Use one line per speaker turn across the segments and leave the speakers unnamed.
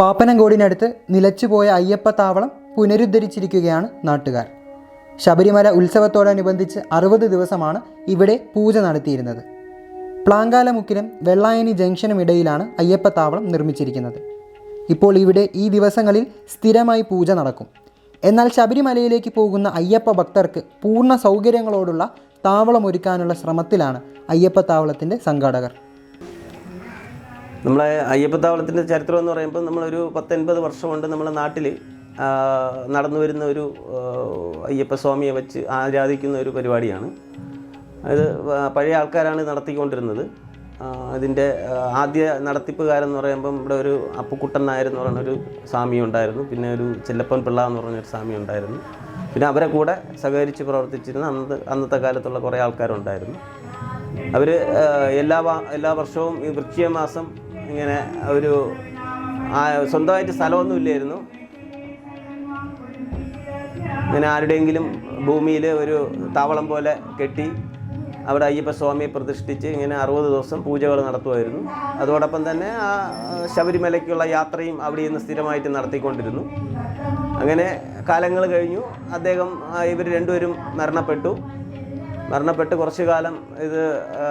പാപ്പനംകോടിനടുത്ത് നിലച്ചുപോയ അയ്യപ്പ താവളം പുനരുദ്ധരിച്ചിരിക്കുകയാണ് നാട്ടുകാർ. ശബരിമല ഉത്സവത്തോടനുബന്ധിച്ച് അറുപത് ദിവസമാണ് ഇവിടെ പൂജ നടത്തിയിരുന്നത്. പ്ലാങ്കാലമുക്കിനും വെള്ളായണി ജംഗ്ഷനും ഇടയിലാണ് അയ്യപ്പ താവളം നിർമ്മിച്ചിരിക്കുന്നത്. ഇപ്പോൾ ഇവിടെ ഈ ദിവസങ്ങളിൽ സ്ഥിരമായി പൂജ നടക്കും. എന്നാൽ ശബരിമലയിലേക്ക് പോകുന്ന അയ്യപ്പ ഭക്തർക്ക് പൂർണ സൗകര്യങ്ങളോടുള്ള താവളമൊരുക്കാനുള്ള ശ്രമത്തിലാണ് അയ്യപ്പ താവളത്തിന്റെ സംഘാടകർ.
നമ്മളെ അയ്യപ്പത്താവളത്തിന്റെ ചരിത്രം എന്ന് പറയുമ്പോൾ നമ്മളൊരു പത്തൊൻപത് വർഷം കൊണ്ട് നമ്മളെ നാട്ടിൽ നടന്നു വരുന്ന ഒരു അയ്യപ്പ അയ്യപ്പസ്വാമിയെ വെച്ച് ആരാധിക്കുന്ന ഒരു പരിപാടിയാണ്. അത് പഴയ ആൾക്കാരാണ് നടത്തിക്കൊണ്ടിരുന്നത്. അതിന്റെ ആദ്യ നടത്തിപ്പുകാരെന്ന് പറയുമ്പം ഇവിടെ ഒരു അപ്പുക്കുട്ടൻ നായർ എന്ന് പറയുന്ന ഒരു സ്വാമി ഉണ്ടായിരുന്നു. പിന്നെ ഒരു ചെല്ലപ്പൻ പിള്ള എന്ന് പറഞ്ഞൊരു സ്വാമി ഉണ്ടായിരുന്നു. പിന്നെ അവരെ കൂടെ സഹകരിച്ച് പ്രവർത്തിച്ചിരുന്ന അന്നത്തെ അന്നത്തെ കാലത്തുള്ള കുറേ ആൾക്കാരുണ്ടായിരുന്നു. അവർ എല്ലാ എല്ലാ വർഷവും ഈ വൃക്ഷിയ മാസം ഇങ്ങനെ ഒരു സ്വന്തമായിട്ട് സ്ഥലമൊന്നും ഇല്ലായിരുന്നു. ഇങ്ങനെ ആരുടെയെങ്കിലും ഭൂമിയിൽ ഒരു താവളം പോലെ കെട്ടി അവിടെ അയ്യപ്പ സ്വാമിയെ പ്രതിഷ്ഠിച്ച് ഇങ്ങനെ അറുപത് ദിവസം പൂജകൾ നടത്തുമായിരുന്നു. അതോടൊപ്പം തന്നെ ആ ശബരിമലയ്ക്കുള്ള യാത്രയും അവിടെ നിന്ന് സ്ഥിരമായിട്ട് നടത്തിക്കൊണ്ടിരുന്നു. അങ്ങനെ കാലങ്ങൾ കഴിഞ്ഞു. അദ്ദേഹം ഇവർ രണ്ടുപേരും മരണപ്പെട്ടു. മരണപ്പെട്ട് കുറച്ചു കാലം ഇത്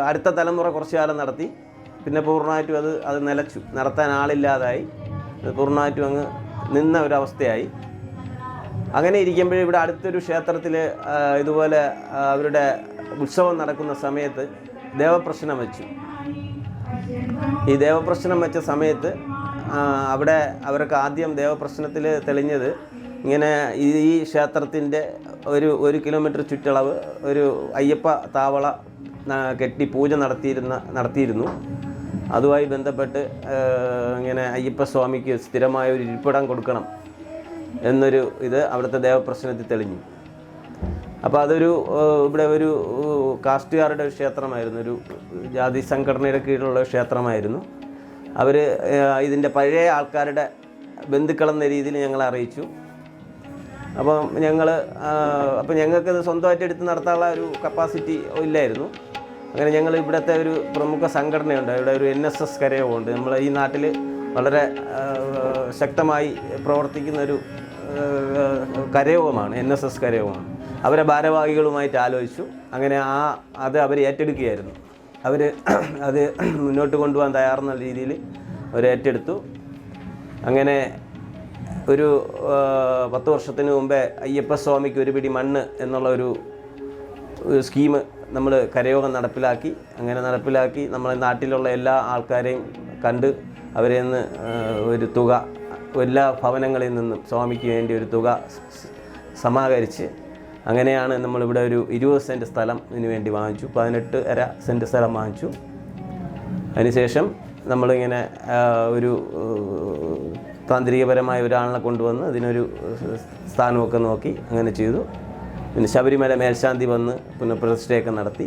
അടുത്ത തലമുറ കുറച്ചു കാലം നടത്തി. പിന്നെ പൂർണമായിട്ടും അത് അത് നിലച്ചു. നടത്താൻ ആളില്ലാതായി. പൂർണമായിട്ടും അങ്ങ് നിന്ന ഒരവസ്ഥയായി. അങ്ങനെ ഇരിക്കുമ്പോൾ ഇവിടെ അടുത്തൊരു ക്ഷേത്രത്തിൽ ഇതുപോലെ അവരുടെ ഉത്സവം നടക്കുന്ന സമയത്ത് ദേവപ്രശ്നം വെച്ചു. ഈ ദേവപ്രശ്നം വെച്ച സമയത്ത് അവിടെ അവർക്ക് ആദ്യം ദേവപ്രശ്നത്തിൽ തെളിഞ്ഞത് ഇങ്ങനെ ഈ ക്ഷേത്രത്തിന്റെ ഒരു ഒരു കിലോമീറ്റർ ചുറ്റളവ് ഒരു അയ്യപ്പ താവള കെട്ടി പൂജ നടത്തിയിരുന്ന നടത്തിയിരുന്നു. അതുമായി ബന്ധപ്പെട്ട് ഇങ്ങനെ അയ്യപ്പസ്വാമിക്ക് സ്ഥിരമായ ഒരു ഇരിപ്പിടം കൊടുക്കണം എന്നൊരു ഇത് അവിടുത്തെ ദേവപ്രശ്നത്തിൽ തെളിഞ്ഞു. അപ്പോൾ അതൊരു ഇവിടെ ഒരു കാസ്റ്റുകാരുടെ ഒരു ക്ഷേത്രമായിരുന്നു. ഒരു ജാതി സംഘടനയുടെ കീഴിലുള്ള ക്ഷേത്രമായിരുന്നു. അവർ ഇതിന്റെ പഴയ ആൾക്കാരുടെ ബന്ധുക്കളെന്ന രീതിയിൽ ഞങ്ങളെ അറിയിച്ചു. അപ്പം ഞങ്ങൾ അപ്പം ഞങ്ങൾക്കത് സ്വന്തമായിട്ട് എടുത്ത് നടത്താനുള്ള ഒരു കപ്പാസിറ്റി ഇല്ലായിരുന്നു. അങ്ങനെ ഞങ്ങൾ ഇവിടുത്തെ ഒരു പ്രമുഖ സംഘടനയുണ്ട്. ഇവിടെ ഒരു എൻ എസ് എസ് കരയോഗമുണ്ട് നമ്മൾ ഈ നാട്ടിൽ വളരെ ശക്തമായി പ്രവർത്തിക്കുന്ന ഒരു കരയവുമാണ് എൻ എസ് എസ് കരയോഗമാണ് അവരെ ഭാരവാഹികളുമായിട്ട് ആലോചിച്ചു. അങ്ങനെ ആ അത് അവർ ഏറ്റെടുക്കുകയായിരുന്നു. അവർ അത് മുന്നോട്ട് കൊണ്ടുപോകാൻ തയ്യാറെന്ന രീതിയിൽ അവർ ഏറ്റെടുത്തു. അങ്ങനെ ഒരു പത്ത് വർഷത്തിന് മുമ്പേ അയ്യപ്പസ്വാമിക്ക് ഒരു പിടി മണ്ണ് എന്നുള്ള ഒരു സ്കീം നമ്മൾ കരയോഗം നടപ്പിലാക്കി. അങ്ങനെ നടപ്പിലാക്കി നമ്മളെ നാട്ടിലുള്ള എല്ലാ ആൾക്കാരെയും കണ്ട് അവരെ നിന്ന് ഒരു തുക എല്ലാ ഭവനങ്ങളിൽ നിന്നും സ്വാമിക്ക് വേണ്ടി ഒരു തുക സമാഹരിച്ച് അങ്ങനെയാണ് നമ്മളിവിടെ ഒരു ഇരുപത് സെന്റ് സ്ഥലം ഇതിന് വേണ്ടി വാങ്ങിച്ചു. പതിനെട്ട് അര സെന്റ് സ്ഥലം വാങ്ങിച്ചു. അതിനുശേഷം നമ്മളിങ്ങനെ ഒരു താന്ത്രികപരമായ ഒരാളിനെ കൊണ്ടുവന്ന് അതിനൊരു സ്ഥാനമൊക്കെ നോക്കി അങ്ങനെ ചെയ്തു. പിന്നെ ശബരിമല മേൽശാന്തി വന്ന് പുനഃപ്രതിഷ്ഠയൊക്കെ നടത്തി.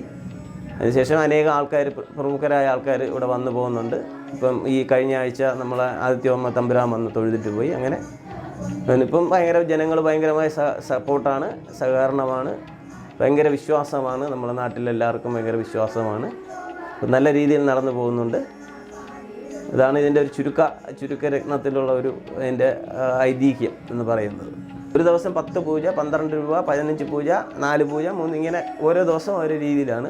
അതിനുശേഷം അനേകം ആൾക്കാർ പ്രമുഖരായ ആൾക്കാർ ഇവിടെ വന്നു പോകുന്നുണ്ട്. ഇപ്പം ഈ കഴിഞ്ഞ ആഴ്ച നമ്മളെ ആദിത്യോമ്മ തമ്പുരാൻ വന്ന് തൊഴുതിട്ട് പോയി. അങ്ങനെ ഇപ്പം ഭയങ്കര ജനങ്ങൾ ഭയങ്കരമായ സപ്പോർട്ടാണ് സഹകരണമാണ് ഭയങ്കര വിശ്വാസമാണ്. നമ്മുടെ നാട്ടിലെല്ലാവർക്കും ഭയങ്കര വിശ്വാസമാണ്. നല്ല രീതിയിൽ നടന്നു പോകുന്നുണ്ട്. ഇതാണ് ഇതിന്റെ ഒരു ചുരുക്ക ചുരുക്കരത്നത്തിലുള്ള ഒരു അതിന്റെ ഐതിഹ്യം എന്ന് പറയുന്നത്. ഒരു ദിവസം പത്ത് പൂജ പന്ത്രണ്ട് രൂപ പതിനഞ്ച് പൂജ നാല് പൂജ മൂന്ന് ഇങ്ങനെ ഓരോ ദിവസം ഓരോ രീതിയിലാണ്.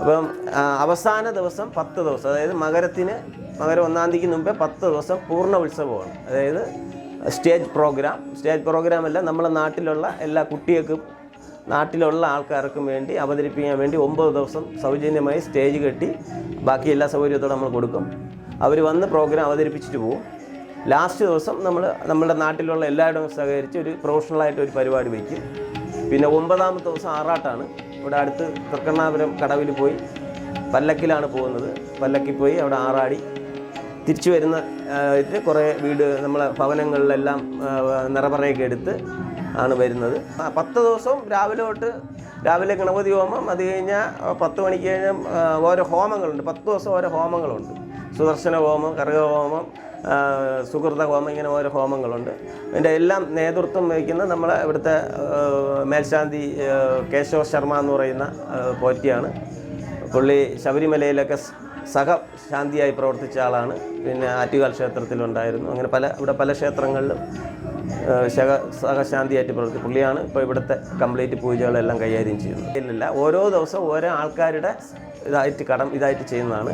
അപ്പം അവസാന ദിവസം പത്ത് ദിവസം അതായത് മകരത്തിന് മകരം ഒന്നാം തീയതിക്ക് മുമ്പേ പത്ത് ദിവസം പൂർണ ഉത്സവമാണ്. അതായത് സ്റ്റേജ് പ്രോഗ്രാം. സ്റ്റേജ് പ്രോഗ്രാം അല്ല നമ്മളെ നാട്ടിലുള്ള എല്ലാ കുട്ടികൾക്കും നാട്ടിലുള്ള ആൾക്കാർക്കും വേണ്ടി അവതരിപ്പിക്കാൻ വേണ്ടി ഒമ്പത് ദിവസം സൗജന്യമായി സ്റ്റേജ് കെട്ടി ബാക്കി എല്ലാ സൗകര്യത്തോടെ നമ്മൾ കൊടുക്കും. അവർ വന്ന് പ്രോഗ്രാം അവതരിപ്പിച്ചിട്ട് പോകും ലാസ്റ്റ് ദിവസം നമ്മൾ നമ്മുടെ നാട്ടിലുള്ള എല്ലാവരും സഹകരിച്ച് ഒരു പ്രൊഫഷണലായിട്ട് ഒരു പരിപാടി വയ്ക്കും പിന്നെ ഒമ്പതാമത്തെ ദിവസം ആറാട്ടാണ്. ഇവിടെ അടുത്ത് തൃക്കണ്ണാപുരം കടവിൽ പോയി പല്ലക്കിലാണ് പോകുന്നത്. പല്ലക്കിൽ പോയി അവിടെ ആറാടി. തിരിച്ചു വരുന്ന ഇത് കുറേ വീട് നമ്മളെ ഭവനങ്ങളിലെല്ലാം നിറപറയൊക്കെ എടുത്ത് ആണ് വരുന്നത്. പത്ത് ദിവസവും രാവിലെ തൊട്ട് രാവിലെ ഗണപതി ഹോമം അത് കഴിഞ്ഞാൽ പത്ത് മണിക്ക് കഴിഞ്ഞാൽ ഓരോ ഹോമങ്ങളുണ്ട്. പത്ത് ദിവസം ഓരോ ഹോമങ്ങളുണ്ട്. സുദർശന ഹോമം കർഗ ഹോമം സുഹൃത ഹോമം ഇങ്ങനെ ഓരോ ഹോമങ്ങളുണ്ട്. അതിന്റെ എല്ലാം നേതൃത്വം വഹിക്കുന്ന നമ്മളെ ഇവിടുത്തെ മേൽശാന്തി കേശവ ശർമ്മ എന്ന് പറയുന്ന പോറ്റിയാണ്. പുള്ളി ശബരിമലയിലൊക്കെ സഹ ശാന്തിയായി പ്രവർത്തിച്ച ആളാണ്. പിന്നെ ആറ്റുകാൽ ക്ഷേത്രത്തിലുണ്ടായിരുന്നു. അങ്ങനെ പല ഇവിടെ പല ക്ഷേത്രങ്ങളിലും ശക സഹശാന്തിയായിട്ട് പ്രവർത്തി പുള്ളിയാണ് ഇപ്പോൾ ഇവിടുത്തെ കംപ്ലീറ്റ് പൂജകളെല്ലാം കൈകാര്യം ചെയ്യുന്നത്. ഇല്ലില്ല ഓരോ ദിവസവും ഓരോ ആൾക്കാരുടെ ഇതായിട്ട് കടം ഇതായിട്ട് ചെയ്യുന്നതാണ്.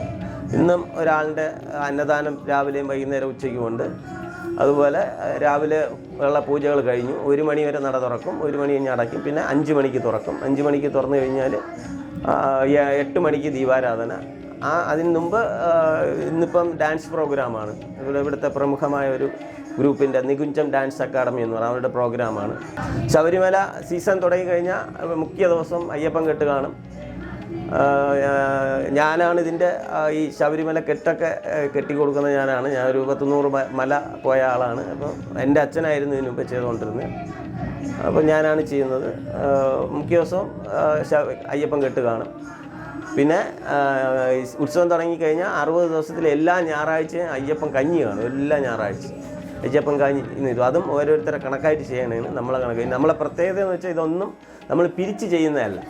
ഇന്നും ഒരാളുടെ അന്നദാനം രാവിലെയും വൈകുന്നേരം ഉച്ചയ്ക്കും ഉണ്ട്. അതുപോലെ രാവിലെ ഉള്ള പൂജകൾ കഴിഞ്ഞു. ഒരു മണി വരെ നട തുറക്കും. ഒരു മണി കഴിഞ്ഞ് അടയ്ക്കും. പിന്നെ അഞ്ച് മണിക്ക് തുറക്കും. അഞ്ച് മണിക്ക് തുറന്നു കഴിഞ്ഞാൽ എട്ട് മണിക്ക് ദീപാരാധന. ആ അതിന് മുമ്പ് ഇന്നിപ്പം ഡാൻസ് പ്രോഗ്രാമാണ്. ഇവിടെ ഇവിടുത്തെ പ്രമുഖമായ ഒരു ഗ്രൂപ്പിന്റെ നികുഞ്ചം ഡാൻസ് അക്കാഡമി എന്ന് പറയുന്നത് അവരുടെ പ്രോഗ്രാമാണ്. ശബരിമല സീസൺ തുടങ്ങിക്കഴിഞ്ഞാൽ മുഖ്യ ദിവസം അയ്യപ്പൻ കെട്ട് കാണും. ഞാനാണ് ഇതിന്റെ ഈ ശബരിമല കെട്ടൊക്കെ കെട്ടിക്കൊടുക്കുന്ന ഞാനാണ്. ഞാൻ ഒരു പത്തുനൂറ് മല പോയ ആളാണ്. അപ്പോൾ എന്റെ അച്ഛനായിരുന്നു ഇതിന് മുമ്പ് ചെയ്തുകൊണ്ടിരുന്നത്. അപ്പോൾ ഞാനാണ് ചെയ്യുന്നത്. മുഖ്യ ദിവസം അയ്യപ്പൻ കെട്ട് കാണും. പിന്നെ ഉത്സവം തുടങ്ങിക്കഴിഞ്ഞാൽ അറുപത് ദിവസത്തിൽ എല്ലാ ഞായറാഴ്ചയും അയ്യപ്പൻ കഞ്ഞി കാണും. എല്ലാ ഞായറാഴ്ചയും. അയ്യപ്പൻ കഞ്ഞി ഇന്നിതും അതും ഓരോരുത്തരെ കണക്കായിട്ട് ചെയ്യണേന് നമ്മളെ കണക്ക്. നമ്മളെ പ്രത്യേകത എന്ന് വെച്ചാൽ ഇതൊന്നും നമ്മൾ പിരിച്ച് ചെയ്യുന്നതല്ല.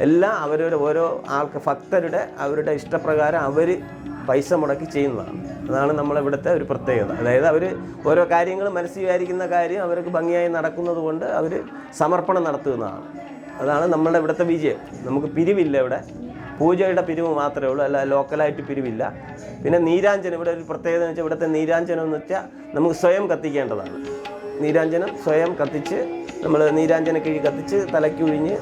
എല്ലാം അവരവരുടെ ഓരോ ആൾക്ക് ഭക്തരുടെ അവരുടെ ഇഷ്ടപ്രകാരം അവർ പൈസ മുടക്കി ചെയ്യുന്നതാണ്. അതാണ് നമ്മളിവിടുത്തെ ഒരു പ്രത്യേകത. അതായത് അവർ ഓരോ കാര്യങ്ങൾ മനസ്സിൽ വിചാരിക്കുന്ന കാര്യം അവർക്ക് ഭംഗിയായി നടക്കുന്നത് കൊണ്ട് അവർ സമർപ്പണം നടത്തുന്നതാണ്. അതാണ് നമ്മളുടെ ഇവിടുത്തെ വിജയം. നമുക്ക് പിരിവില്ല ഇവിടെ. പൂജയുടെ പിരിവ് മാത്രമേ ഉള്ളൂ. അല്ല ലോക്കലായിട്ട് പിരിവില്ല. പിന്നെ നീരാഞ്ജനം. ഇവിടെ ഒരു പ്രത്യേകത എന്ന് വെച്ചാൽ ഇവിടുത്തെ നീരാഞ്ജനം എന്ന് വെച്ചാൽ നമുക്ക് സ്വയം കത്തിക്കേണ്ടതാണ്. നീരാഞ്ജനം സ്വയം കത്തിച്ച് നമ്മൾ നീരാഞ്ജന കിഴി കത്തിച്ച് തലയ്ക്ക് ഒഴിഞ്ഞ്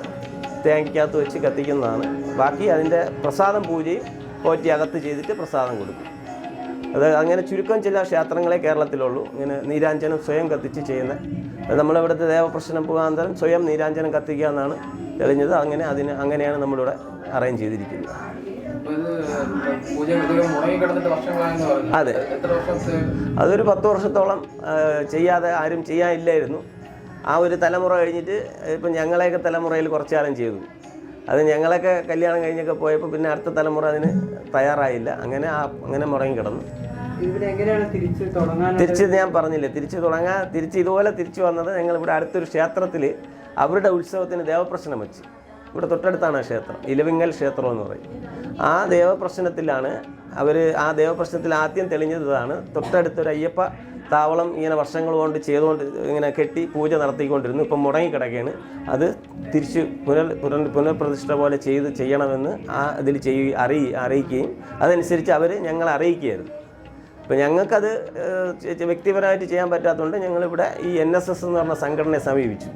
തേങ്ങയ്ക്കകത്ത് വെച്ച് കത്തിക്കുന്നതാണ്. ബാക്കി അതിന്റെ പ്രസാദം പൂജയും പോറ്റി അകത്ത് ചെയ്തിട്ട് പ്രസാദം കൊടുക്കും. അത് അങ്ങനെ ചുരുക്കം ചില ക്ഷേത്രങ്ങളെ കേരളത്തിലുള്ളൂ. ഇങ്ങനെ നീരാഞ്ജനം സ്വയം കത്തിച്ച് ചെയ്യുന്ന നമ്മളിവിടുത്തെ ദേവപ്രശ്നം മുഖാന്തരം സ്വയം നീരാഞ്ജനം കത്തിക്കുക എന്നാണ് തെളിഞ്ഞത്. അങ്ങനെ അതിന് അങ്ങനെയാണ് നമ്മളിവിടെ അറേഞ്ച് ചെയ്തിരിക്കുന്നത്. അതെ. അതൊരു പത്ത് വർഷത്തോളം ചെയ്യാതെ ആരും ചെയ്യാനില്ലായിരുന്നു. ആ ഒരു തലമുറ കഴിഞ്ഞിട്ട് ഇപ്പം ഞങ്ങളെയൊക്കെ തലമുറയിൽ കുറച്ചു കാലം ചെയ്തു. അത് ഞങ്ങളൊക്കെ കല്യാണം കഴിഞ്ഞൊക്കെ പോയപ്പോൾ പിന്നെ അടുത്ത തലമുറ അതിന് തയ്യാറായില്ല. അങ്ങനെ ആ അങ്ങനെ മുടങ്ങി കിടന്നു.
തിരിച്ച്
ഞാൻ പറഞ്ഞില്ലേ തിരിച്ച് തുടങ്ങാൻ തിരിച്ച് ഇതുപോലെ തിരിച്ചു വന്നത് ഞങ്ങൾ ഇവിടെ അടുത്തൊരു ക്ഷേത്രത്തിൽ അവരുടെ ഉത്സവത്തിന് ദേവപ്രശ്നം വെച്ച്. ഇവിടെ തൊട്ടടുത്താണ് ക്ഷേത്രം ഇലവിങ്ങൽ ക്ഷേത്രം എന്ന് പറയും. ആ ദേവപ്രശ്നത്തിലാണ് അവർ ആ ദേവപ്രശ്നത്തിൽ ആദ്യം തെളിഞ്ഞതാണ് തൊട്ടടുത്തൊരു അയ്യപ്പ താവളം ഇങ്ങനെ വർഷങ്ങൾ കൊണ്ട് ചെയ്തുകൊണ്ട് ഇങ്ങനെ കെട്ടി പൂജ നടത്തിക്കൊണ്ടിരുന്നു. ഇപ്പം മുടങ്ങിക്കിടക്കുകയാണ് അത് തിരിച്ച് പുനർ പുനർ പുനഃപ്രതിഷ്ഠ പോലെ ചെയ്ത് ചെയ്യണമെന്ന് ആ ഇതിൽ ചെയ്യുക അറിയി അറിയിക്കുകയും അതനുസരിച്ച് അവർ ഞങ്ങളെ അറിയിക്കുകയായിരുന്നു. ഇപ്പം ഞങ്ങൾക്കത് വ്യക്തിപരമായിട്ട് ചെയ്യാൻ പറ്റാത്തതുകൊണ്ട് ഞങ്ങളിവിടെ ഈ എൻ എസ് എസ് എന്ന് പറഞ്ഞ സംഘടനയെ സമീപിച്ചു.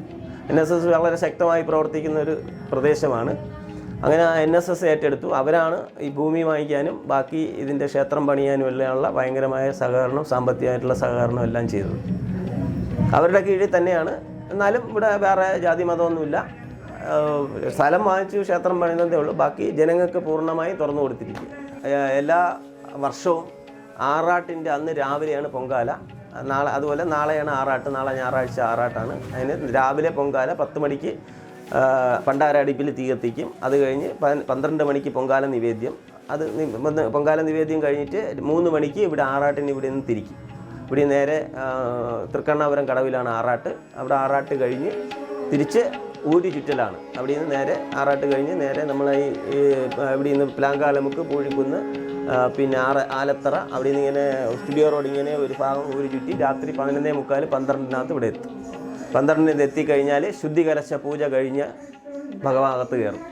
എൻ എസ് എസ് വളരെ ശക്തമായി പ്രവർത്തിക്കുന്ന ഒരു പ്രദേശമാണ്. അങ്ങനെ എൻ എസ് എസ് ഏറ്റെടുത്തു. അവരാണ് ഈ ഭൂമി വാങ്ങിക്കാനും ബാക്കി ഇതിന്റെ ക്ഷേത്രം പണിയാനും എല്ലാമുള്ള ഭയങ്കരമായ സഹകരണം സാമ്പത്തികമായിട്ടുള്ള സഹകരണം എല്ലാം ചെയ്തത്. അവരുടെ കീഴിൽ തന്നെയാണ്. എന്നാലും ഇവിടെ വേറെ ജാതി മതമൊന്നുമില്ല. സ്ഥലം വാങ്ങിച്ചു ക്ഷേത്രം പണിതേ ഉള്ളൂ. ബാക്കി ജനങ്ങൾക്ക് പൂർണമായി തുറന്നു കൊടുത്തിരിക്കും എല്ലാ വർഷവും ആറാട്ടിന്റെ അന്ന് രാവിലെയാണ് പൊങ്കാല. നാളെ അതുപോലെ നാളെയാണ് ആറാട്ട്. നാളെ ഞായറാഴ്ച ആറാട്ടാണ്. അതിന് രാവിലെ പൊങ്കാല പത്ത് മണിക്ക് ഏഹ് പണ്ടാര അടുപ്പിൽ തീ കത്തിക്കും. അത് കഴിഞ്ഞ് പന്ത്രണ്ട് മണിക്ക് പൊങ്കാല നിവേദ്യം. അത് പൊങ്കാല നിവേദ്യം കഴിഞ്ഞിട്ട് മൂന്ന് മണിക്ക് ഇവിടെ ആറാട്ടിന് ഇവിടെ നിന്ന് തിരിക്കും. ഇവിടെ നേരെ തൃക്കണ്ണാപുരം കടവിലാണ് ആറാട്ട്. അവിടെ ആറാട്ട് കഴിഞ്ഞ് തിരിച്ച് ഊരി ചുറ്റലാണ്. അവിടെ നിന്ന് നേരെ ആറാട്ട് കഴിഞ്ഞ് നേരെ നമ്മൾ ഈ ഇവിടെ നിന്ന് പ്ലാങ്കാലമുക്ക് പൂഴിക്കുന്ന് പിന്നെ ആറ് ആലത്തറ. അവിടെ നിന്ന് ഇങ്ങനെ സ്റ്റുഡിയോ റോഡ് ഇങ്ങനെ ഒരു ഭാഗം ഊരി ചുറ്റി രാത്രി പതിനൊന്നേ മുക്കാൽ പന്ത്രണ്ടിനകത്ത് ഇവിടെ എത്തും. പന്ത്രണ്ടിന് എത്തിക്കഴിഞ്ഞാൽ ശുദ്ധി പൂജ കഴിഞ്ഞ് ഭഗവാനകത്ത് കയറും.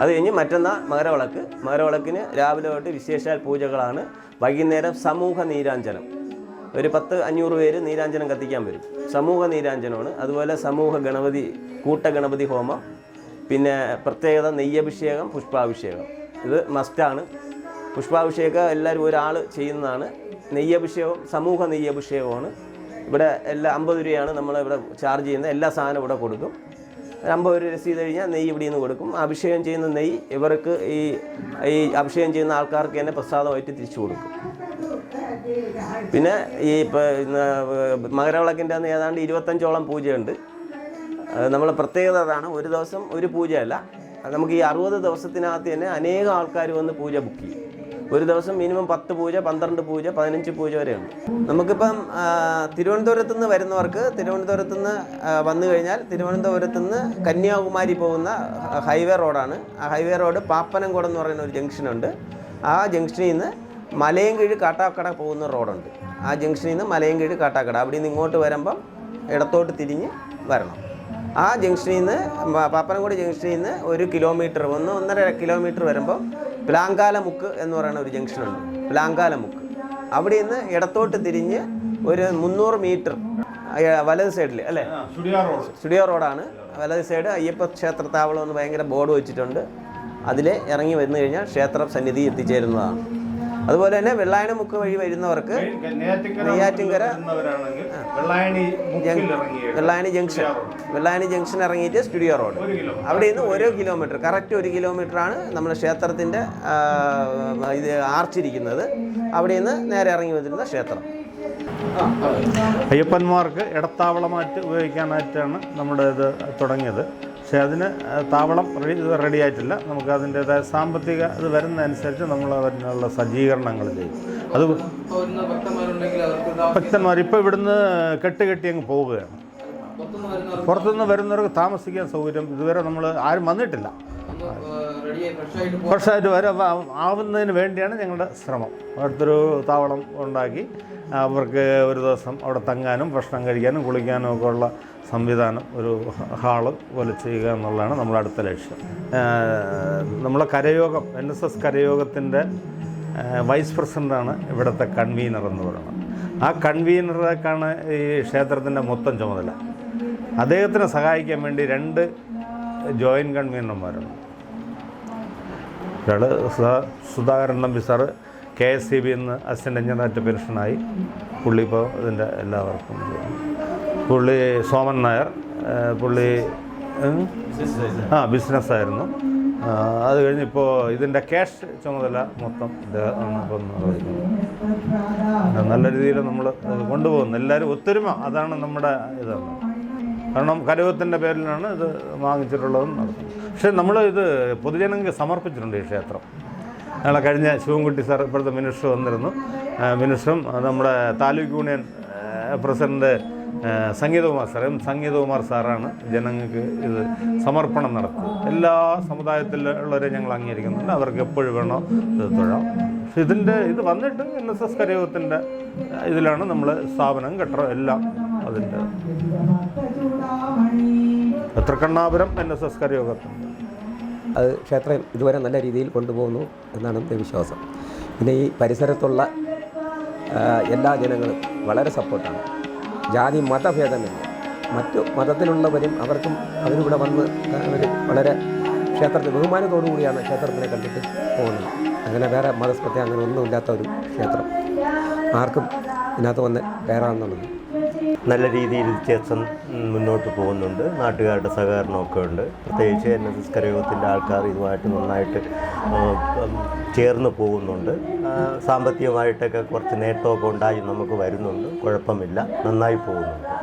അത് കഴിഞ്ഞ് മറ്റന്നാൾ മകരവിളക്ക്. മകരവിളക്കിന് രാവിലെ തൊട്ട് വിശേഷാൽ പൂജകളാണ്. വൈകുന്നേരം സമൂഹ നീരാഞ്ജനം. ഒരു പത്ത് അഞ്ഞൂറ് പേര് നീരാഞ്ജനം കത്തിക്കാൻ വരും. സമൂഹ നീരാഞ്ജനമാണ്. അതുപോലെ സമൂഹ ഗണപതി കൂട്ട ഗണപതി ഹോമം പിന്നെ പ്രത്യേകത നെയ്യഭിഷേകം പുഷ്പാഭിഷേകം. ഇത് മസ്റ്റാണ് പുഷ്പാഭിഷേകം എല്ലാവരും ഒരാൾ ചെയ്യുന്നതാണ്. നെയ്യഭിഷേകം സമൂഹ നെയ്യഭിഷേകമാണ് ഇവിടെ എല്ലാ അമ്പത് രൂപയാണ് നമ്മൾ ഇവിടെ ചാർജ് ചെയ്യുന്നത്. എല്ലാ സാധനവും ഇവിടെ കൊടുക്കും. അമ്പത് രൂപ രസീത് കഴിഞ്ഞാൽ നെയ്യ് ഇവിടെ നിന്ന് കൊടുക്കും. അഭിഷേകം ചെയ്യുന്ന നെയ്യ് ഇവർക്ക് ഈ ഈ അഭിഷേകം ചെയ്യുന്ന ആൾക്കാർക്ക് തന്നെ പ്രസാദമായിട്ട് തിരിച്ചു കൊടുക്കും. പിന്നെ ഈ മകരവിളക്കിന്റെ അന്ന് ഏതാണ്ട് ഇരുപത്തഞ്ചോളം പൂജയുണ്ട്. നമ്മൾ പ്രത്യേകത അതാണ്. ഒരു ദിവസം ഒരു പൂജയല്ല. നമുക്ക് ഈ അറുപത് ദിവസത്തിനകത്ത് തന്നെ അനേകം ആൾക്കാർ വന്ന് പൂജ ബുക്ക് ചെയ്യും. ഒരു ദിവസം മിനിമം പത്ത് പൂജ പന്ത്രണ്ട് പൂജ പതിനഞ്ച് പൂജ വരെയുണ്ട്. നമുക്കിപ്പം തിരുവനന്തപുരത്ത് നിന്ന് വരുന്നവർക്ക് തിരുവനന്തപുരത്ത് നിന്ന് വന്നു കഴിഞ്ഞാൽ തിരുവനന്തപുരത്ത് നിന്ന് കന്യാകുമാരി പോകുന്ന ഹൈവേ റോഡാണ്. ആ ഹൈവേ റോഡ് പാപ്പനംകോട് എന്ന് പറയുന്ന ഒരു ജംഗ്ഷനുണ്ട്. ആ ജംഗ്ഷനിൽ നിന്ന് മലയൻകീഴ് കാട്ടാക്കട പോകുന്ന റോഡുണ്ട്. ആ ജംഗ്ഷനിൽ നിന്ന് മലയൻകീഴ് കാട്ടാക്കട. അവിടെ നിന്ന് ഇങ്ങോട്ട് വരുമ്പം ഇടത്തോട്ട് തിരിഞ്ഞ് വരണം. ആ ജംഗ്ഷനിൽ നിന്ന് പാപ്പനംകുടി ജംഗ്ഷനിൽ നിന്ന് ഒരു കിലോമീറ്റർ ഒന്ന് ഒന്നര കിലോമീറ്റർ വരുമ്പോൾ പ്ലാങ്കാലമുക്ക് എന്ന് പറയുന്ന ഒരു ജംഗ്ഷൻ ഉണ്ട്. പ്ലാങ്കാലമുക്ക്. അവിടെ നിന്ന് ഇടത്തോട്ട് തിരിഞ്ഞ് ഒരു മുന്നൂറ് മീറ്റർ വലത് സൈഡിൽ അല്ലേ? സ്റ്റുഡിയോ റോഡാണ്. വലത് സൈഡ് അയ്യപ്പ ക്ഷേത്ര താവളം എന്ന് ഭയങ്കര ബോർഡ് വെച്ചിട്ടുണ്ട്. അതിൽ ഇറങ്ങി വന്നു കഴിഞ്ഞാൽ ക്ഷേത്ര സന്നിധി എത്തിച്ചേരുന്നതാണ്. അതുപോലെ തന്നെ വെള്ളായണമുക്ക് വഴി വരുന്നവർക്ക് നെയ്യാറ്റിൻകര വെള്ളായണി ജംഗ്ഷൻ. വെള്ളായണി ജംഗ്ഷൻ ഇറങ്ങിയിട്ട് സ്റ്റുഡിയോ റോഡ്. അവിടെ നിന്ന് ഓരോ കിലോമീറ്റർ. കറക്റ്റ് ഒരു കിലോമീറ്റർ ആണ് നമ്മുടെ ക്ഷേത്രത്തിന്റെ ഇത് ആർച്ചിരിക്കുന്നത്. അവിടെ നിന്ന് നേരെ ഇറങ്ങി വരുന്ന ക്ഷേത്രം.
അയ്യപ്പന്മാർക്ക് ഇടത്താവളമായിട്ട് ഉപയോഗിക്കാനായിട്ടാണ് നമ്മുടെ ഇത് തുടങ്ങിയത്. പക്ഷേ അതിന് താവളം റെഡി റെഡി ആയിട്ടില്ല. നമുക്ക് അതിന്റേതായ സാമ്പത്തിക ഇത് വരുന്നതനുസരിച്ച് നമ്മൾ അതിനുള്ള സജ്ജീകരണങ്ങൾ ചെയ്യും. അത് ഭക്തന്മാർ ഇപ്പോൾ ഇവിടുന്ന് കെട്ടുകെട്ടി അങ്ങ് പോവുകയാണ്.
പുറത്തുനിന്ന് വരുന്നവർക്ക്
താമസിക്കാൻ സൗകര്യം ഇതുവരെ നമ്മൾ ആരും വന്നിട്ടില്ല. ഫ്രഷായിട്ട് വരെ. ആവുന്നതിന് വേണ്ടിയാണ് ഞങ്ങളുടെ ശ്രമം. അടുത്തൊരു താവളം ഉണ്ടാക്കി അവർക്ക് ഒരു ദിവസം അവിടെ തങ്ങാനും ഭക്ഷണം കഴിക്കാനും കുളിക്കാനും ഒക്കെ ഉള്ള സംവിധാനം ഒരു ഹാൾ പോലെ ചെയ്യുക എന്നുള്ളതാണ് നമ്മുടെ അടുത്ത ലക്ഷ്യം. നമ്മളെ കരയോഗം എൻ എസ് എസ് കരയോഗത്തിന്റെ വൈസ് പ്രസിഡന്റാണ് ഇവിടുത്തെ കൺവീനർ എന്ന് പറയുന്നത്. ആ കൺവീനറേക്കാണ് ഈ ക്ഷേത്രത്തിന്റെ മൊത്തം ചുമതല. അദ്ദേഹത്തിനെ സഹായിക്കാൻ വേണ്ടി രണ്ട് ജോയിന്റ് കൺവീനർമാരുണ്ട് ഒരാൾ Sudhakaran Nambi sir K S C B എന്ന് അസിസ്റ്റന്റ് എഞ്ചിനീയറായിട്ട് പെൻഷനായി പുള്ളി ഇപ്പോൾ ഇതിന്റെ എല്ലാവർക്കും പുള്ളി സോമൻ നായർ പുള്ളി ആ ബിസിനസ്സായിരുന്നു അത് കഴിഞ്ഞ് ഇപ്പോൾ ഇതിന്റെ ക്യാഷ് ചുമതല മൊത്തം ഇപ്പം നല്ല രീതിയിൽ നമ്മൾ കൊണ്ടുപോകുന്നു. എല്ലാവരും ഒത്തൊരുമ. അതാണ് നമ്മുടെ ഇതാണ് കാരണം കരയോഗത്തിന്റെ പേരിലാണ് ഇത് വാങ്ങിച്ചിട്ടുള്ളതും നടത്തുന്നത്. പക്ഷേ നമ്മൾ ഇത് പൊതുജനങ്ങൾക്ക് സമർപ്പിച്ചിട്ടുണ്ട് ഈ ക്ഷേത്രം. ഞങ്ങളെ കഴിഞ്ഞ ശിവൻകുട്ടി സാർ ഇപ്പോഴത്തെ മിനിസ്റ്റർ വന്നിരുന്നു. മിനിസ്റ്ററും നമ്മുടെ താലൂക്ക് യൂണിയൻ ആ, സംഗീതകുമാർ സാർ എം സംഗീതകുമാർ സാറാണ് ജനങ്ങൾക്ക് ഇത് സമർപ്പണം നടത്തുന്നത്. എല്ലാ സമുദായത്തിലുള്ളവരെ ഞങ്ങൾ അംഗീകരിക്കുന്നുണ്ട്. അവർക്ക് എപ്പോഴും വേണോ ഇത് തൊഴാം. ഇതിന്റെ ഇത് വന്നിട്ട് എൻ എസ് എസ് കരയോഗത്തിന്റെ ഇതിലാണ് നമ്മൾ സ്ഥാപനം കെട്ടറോ എല്ലാം അതിന്റെ. തൃക്കണ്ണാപുരം എൻ എസ് എസ് കരയോഗത്തിന്റെ
അത് ക്ഷേത്രം ഇതുവരെ നല്ല രീതിയിൽ കൊണ്ടുപോകുന്നു എന്നാണ് എന്റെ വിശ്വാസം. പിന്നെ ഈ പരിസരത്തുള്ള എല്ലാ ജനങ്ങളും വളരെ സപ്പോർട്ടാണ്. ജാതി മതഭേദമില്ല. മറ്റു മതത്തിലുള്ളവരും അവർക്കും അവരിവിടെ വന്ന് അവർ വളരെ ക്ഷേത്രത്തിൽ ബഹുമാനത്തോടു കൂടിയാണ് ക്ഷേത്രത്തിനെ കണ്ടിട്ട് പോകുന്നത്. അങ്ങനെ വേറെ മതസ്പത്തെ അങ്ങനെ ഒന്നുമില്ലാത്ത ഒരു ക്ഷേത്രം. ആർക്കും ഇതിനകത്ത് വന്ന് കയറാമെന്നുള്ളത്.
നല്ല രീതിയിൽ ക്ഷേത്രം മുന്നോട്ട് പോകുന്നുണ്ട്. നാട്ടുകാരുടെ സഹകരണമൊക്കെ ഉണ്ട്. പ്രത്യേകിച്ച് എൻ എസ് എസ് കരയോഗത്തിന്റെ ആൾക്കാർ ഇതുമായിട്ട് നന്നായിട്ട് ചേർന്ന് പോകുന്നുണ്ട്. സാമ്പത്തികമായിട്ടൊക്കെ കുറച്ച് നേട്ടമൊക്കെ ഉണ്ടായി നമുക്ക് വരുന്നുണ്ട്. കുഴപ്പമില്ല. നന്നായി പോകുന്നുണ്ട്.